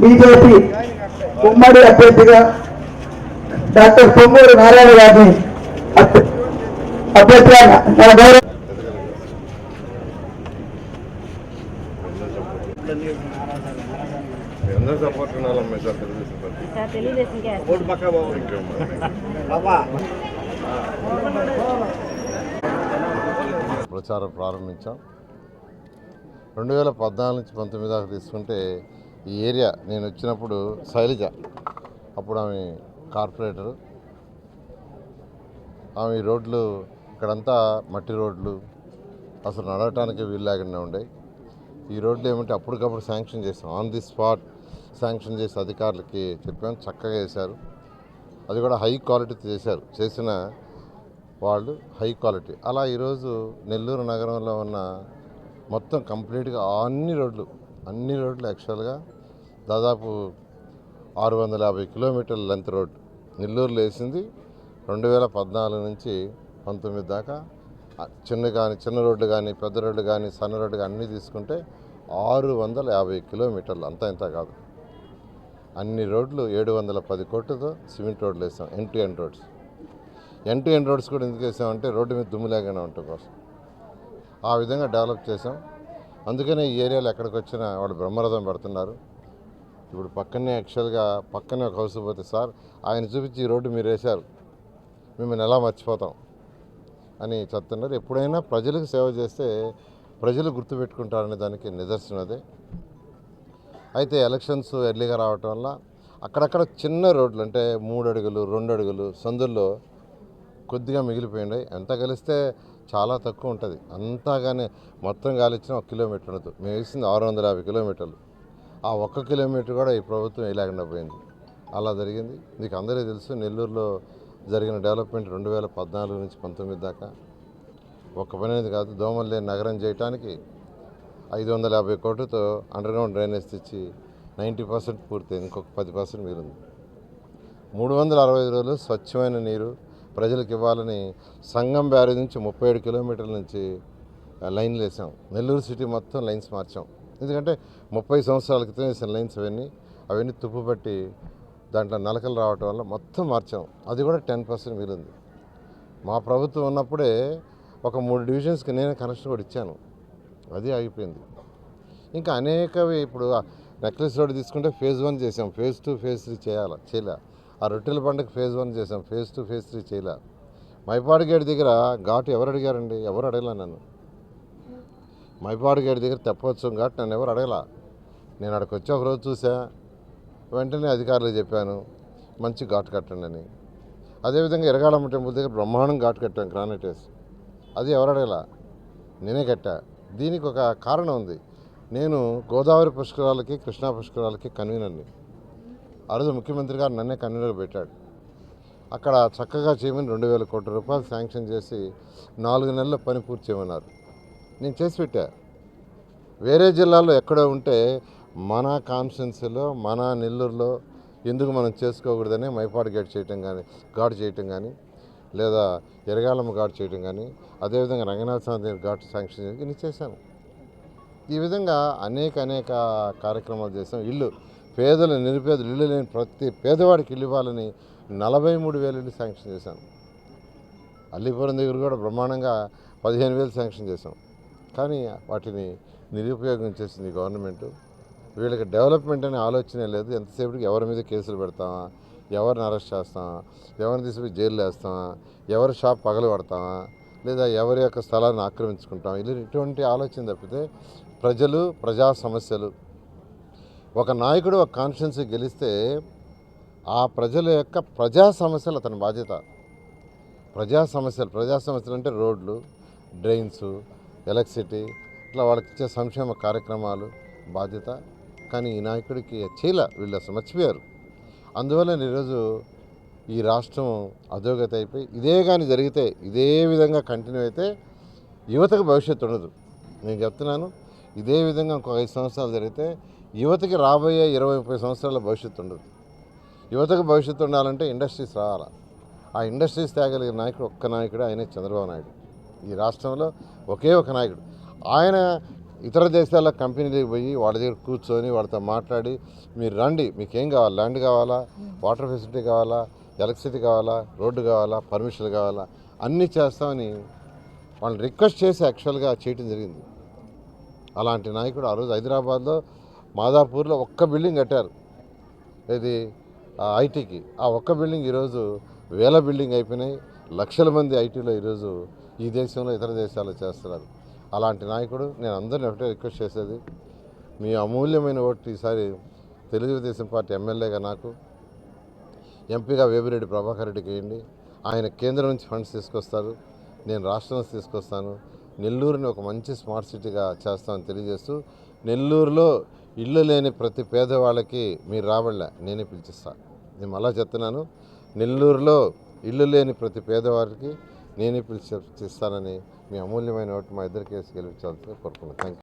BJP ఉమ్మడి అభ్యర్థిగా doctor Ponguru Narayana గారిని అభ్య- అభ్యర్థిగా గౌరవ సపోర్ట్ ఉండాలమ్మా సార్ తెలుగుదేశం. ప్రచారం ప్రారంభించాం. రెండు వేల పద్నాలుగు నుంచి పంతొమ్మిది దాకా తీసుకుంటే ఈ ఏరియా నేను వచ్చినప్పుడు శైలజ అప్పుడు ఆమె కార్పొరేటరు. ఆమె రోడ్లు ఇక్కడంతా మట్టి రోడ్లు అసలు నడవటానికి వీలు లేకుండా ఉండే ఈ రోడ్లు ఏమంటే అప్పటికప్పుడు శాంక్షన్ చేసాం ఆన్ ది స్పాట్ శాంక్షన్ చేసి అధికారులకి చెప్పాం చక్కగా చేశారు. అది కూడా హై క్వాలిటీ చేశారు. చేసిన వాళ్ళు హై క్వాలిటీ. అలా ఈరోజు నెల్లూరు నగరంలో ఉన్న మొత్తం కంప్లీట్గా అన్ని రోడ్లు అన్ని రోడ్లు యాక్చువల్గా దాదాపు ఆరు వందల యాభై కిలోమీటర్ల లెంత్ రోడ్ నెల్లూరులో వేసింది రెండు వేల పద్నాలుగు నుంచి పంతొమ్మిది దాకా. చిన్న కానీ చిన్న రోడ్లు కానీ పెద్ద రోడ్లు కానీ సన్న రోడ్లు కానీ అన్నీ తీసుకుంటే ఆరు వందల యాభై కిలోమీటర్లు అంతా ఇంత కాదు. అన్ని రోడ్లు ఏడు వందల పది కోట్లతో సిమెంట్ రోడ్లు వేసాం N to N roads N to N roads కూడా ఎందుకు వేసామంటే రోడ్డు మీద దుమ్ము లేకుండా ఉండటం కోసం. ఆ విధంగా డెవలప్ చేసాం. అందుకనే ఈ ఏరియాలో ఎక్కడికి వచ్చినా వాళ్ళు బ్రహ్మరథం పెడుతున్నారు. ఇప్పుడు పక్కనే యాక్చువల్గా పక్కనే ఒక హౌస్ పోతే సార్ ఆయన చూపించి ఈ రోడ్డు మీరు వేశారు. మిమ్మల్ని ఎలా మర్చిపోతాం? అని చెప్తున్నారు. ఎప్పుడైనా ప్రజలకు సేవ చేస్తే ప్రజలు గుర్తుపెట్టుకుంటారనే దానికి నిదర్శనం అదే. అయితే ఎలక్షన్స్ ఎర్లీగా రావటం వల్ల అక్కడక్కడ చిన్న రోడ్లు అంటే మూడు అడుగులు రెండు అడుగులు సందుల్లో కొద్దిగా మిగిలిపోయినాయి ఎంత కలిస్తే చాలా తక్కువ ఉంటుంది. అంతా కానీ మొత్తం గాలిచ్చిన ఒక కిలోమీటర్ ఉండదు. మేము వేసింది ఆరు వందల యాభై కిలోమీటర్లు. ఆ ఒక్క కిలోమీటర్ కూడా ఈ ప్రభుత్వం వేయలేకుండా పోయింది. అలా జరిగింది. మీకు అందరికీ తెలుసు నెల్లూరులో జరిగిన డెవలప్మెంట్ రెండు వేల పద్నాలుగు నుంచి పంతొమ్మిది దాకా. ఒక్క పని అనేది కాదు దోమలు లేని నగరం చేయటానికి ఐదు వందల యాభై కోట్లతో అండర్గ్రౌండ్ డ్రైనేజ్ తెచ్చి నైంటీ పర్సెంట్ పూర్తయింది. ఇంకొక పది పర్సెంట్ మిగిలింది. మూడు వందల అరవై ఐదు రోజులు స్వచ్ఛమైన నీరు ప్రజలకు ఇవ్వాలని సంగం బ్యారేజ్ నుంచి ముప్పై ఏడు కిలోమీటర్ల నుంచి లైన్లు వేసాం. నెల్లూరు సిటీ మొత్తం లైన్స్ మార్చాం. ఎందుకంటే ముప్పై సంవత్సరాల క్రితం వేసిన లైన్స్ అవన్నీ అవన్నీ తుప్పుపట్టి దాంట్లో నలకలు రావటం వల్ల మొత్తం మార్చాం. అది కూడా టెన్ పర్సెంట్ మిగిలింది. మా ప్రభుత్వం ఉన్నప్పుడే ఒక మూడు డివిజన్స్కి నేనే కనెక్షన్ కూడా ఇచ్చాను. అది ఆగిపోయింది. ఇంకా అనేకవి ఇప్పుడు నెక్లెస్ రోడ్ తీసుకుంటే ఫేజ్ వన్ చేసాం ఫేజ్ టూ ఫేజ్ త్రీ చేయాలి? చేయలే. ఆ రొట్టెల పండుగ ఫేజ్ వన్ చేసాం ఫేజ్ టూ ఫేజ్ త్రీ చేయలే. మైపాడు గేట్ దగ్గర ఘాటు ఎవరు అడిగారండి? ఎవరు అడగలే నన్ను. మైపాడు గారి దగ్గర తెప్పవచ్చు ఘాట్ నన్ను ఎవరు అడగలా. నేను అక్కడికి వచ్చి ఒక రోజు చూసా వెంటనే అధికారులకు చెప్పాను మంచి ఘాటు కట్టండి అని. అదేవిధంగా ఎరగాలమ్మ టెంపుల్ దగ్గర బ్రహ్మాండం ఘాటు కట్టాం గ్రానైట్ వేసి. అది ఎవరు అడగలా? నేనే కట్టా. దీనికి ఒక కారణం ఉంది. నేను గోదావరి పుష్కరాలకి కృష్ణా పుష్కరాలకి కన్వీనర్ని. ఆ రోజు ముఖ్యమంత్రి గారు నన్నే కన్వీనర్ పెట్టాడు. అక్కడ చక్కగా చేయమని రెండు వేల కోట్ల రూపాయలు శాంక్షన్ చేసి నాలుగు నెలల పని పూర్తి చేయమన్నారు. నేను చేసి పెట్టా. వేరే జిల్లాలో ఎక్కడో ఉంటే మన కాన్స్టిట్యున్సీలో మన నెల్లూరులో ఎందుకు మనం చేసుకోకూడదని మైపాడు గేట్ చేయటం కానీ ఘాటు చేయటం కానీ లేదా ఎరగాలమ్మ ఘాటు చేయటం కానీ అదేవిధంగా రంగనాథ స్వామి దగ్గర ఘాటు శాంక్షన్ చేయడం నేను చేశాను. ఈ విధంగా అనేక అనేక కార్యక్రమాలు చేసాం ఇల్లు పేదలు నిరుపేదలు ఇల్లు లేని ప్రతి పేదవాడికి ఇల్లు ఇవ్వాలని నలభై మూడు వేలు ఇల్లు శాంక్షన్ చేశాను. అల్లిపురం దగ్గర కూడా బ్రహ్మాండంగా పదిహేను వేలు శాంక్షన్ చేసాం కానీ వాటిని నిరుపయోగం చేసింది గవర్నమెంట్. వీళ్ళకి డెవలప్మెంట్ అనే ఆలోచనే లేదు. ఎంతసేపటికి ఎవరి మీద కేసులు పెడతామా? ఎవరిని అరెస్ట్ చేస్తామా? ఎవరిని తీసుకుపోయి జైలు వేస్తామా? ఎవరి షాప్ పగలు పడతామా లేదా ఎవరి యొక్క స్థలాన్ని ఆక్రమించుకుంటాం ఇలా ఇటువంటి ఆలోచన తప్పితే ప్రజలు ప్రజా సమస్యలు. ఒక నాయకుడు ఒక కాన్ఫిడెన్స్ గెలిస్తే ఆ ప్రజల యొక్క ప్రజా సమస్యలు అతని బాధ్యత. ప్రజా సమస్యలు ప్రజా సమస్యలు అంటే రోడ్లు డ్రైన్స్ ఎలక్ట్రిసిటీ ఇట్లా వాళ్ళకి ఇచ్చే సంక్షేమ కార్యక్రమాలు బాధ్యత. కానీ ఈ నాయకుడికి చేయలే వీళ్ళు అసలు మర్చిపోయారు. అందువల్ల ఈరోజు ఈ రాష్ట్రం అధోగతి అయిపోయి ఇదే కానీ జరిగితే ఇదే విధంగా కంటిన్యూ అయితే యువతకు భవిష్యత్తు ఉండదు. నేను చెప్తున్నాను ఇదే విధంగా ఇంకొక ఐదు సంవత్సరాలు జరిగితే యువతకి రాబోయే ఇరవై ముప్పై సంవత్సరాల భవిష్యత్తు ఉండదు. యువతకు భవిష్యత్తు ఉండాలంటే ఇండస్ట్రీస్ రావాలి? ఆ ఇండస్ట్రీస్ తేగలిగిన నాయకుడు ఒక్క నాయకుడు ఆయనే చంద్రబాబు నాయుడు. ఈ రాష్ట్రంలో ఒకే ఒక నాయకుడు. ఆయన ఇతర దేశాల కంపెనీలకు పోయి వాళ్ళ దగ్గర కూర్చొని వాళ్ళతో మాట్లాడి మీరు రండి మీకు ఏం కావాలి? ల్యాండ్ కావాలా? వాటర్ ఫెసిలిటీ కావాలా? ఎలక్ట్రిసిటీ కావాలా? రోడ్డు కావాలా? పర్మిషన్లు కావాలా? అన్నీ చేస్తామని వాళ్ళని రిక్వెస్ట్ చేసి యాక్చువల్గా చేయటం జరిగింది. అలాంటి నాయకుడు ఆ రోజు హైదరాబాద్లో మాదాపూర్లో ఒక్క బిల్డింగ్ కట్టారు. ఇది ఆ ఐటీకి. ఆ ఒక్క బిల్డింగ్ ఈరోజు వేల బిల్డింగ్ అయిపోయినాయి. లక్షల మంది ఐటీలో ఈరోజు ఈ దేశంలో ఇతర దేశాల్లో చేస్తున్నారు. అలాంటి నాయకుడు నేను అందరిని ఒకటే రిక్వెస్ట్ చేసేది మీ అమూల్యమైన ఓటు ఈసారి తెలుగుదేశం పార్టీ ఎమ్మెల్యేగా నాకు ఎంపీగా వేమిరెడ్డి ప్రభాకర్ రెడ్డికి వేయండి. ఆయన కేంద్రం నుంచి ఫండ్స్ తీసుకొస్తారు నేను రాష్ట్రం నుంచి తీసుకొస్తాను. నెల్లూరుని ఒక మంచి స్మార్ట్ సిటీగా చేస్తామని తెలియజేస్తూ నెల్లూరులో ఇల్లు లేని ప్రతి పేదవాళ్ళకి మీరు రాబడలే నేనే పిలిచిస్తాను నేను అలా చెప్తున్నాను నెల్లూరులో ఇల్లు లేని ప్రతి పేదవారికి నేనే పిలిచి ఇస్తానని మీ అమూల్యమైన ఓటు మా ఇద్దరికి వేసి గెలిపించాలని కోరుకున్నాను థ్యాంక్ యూ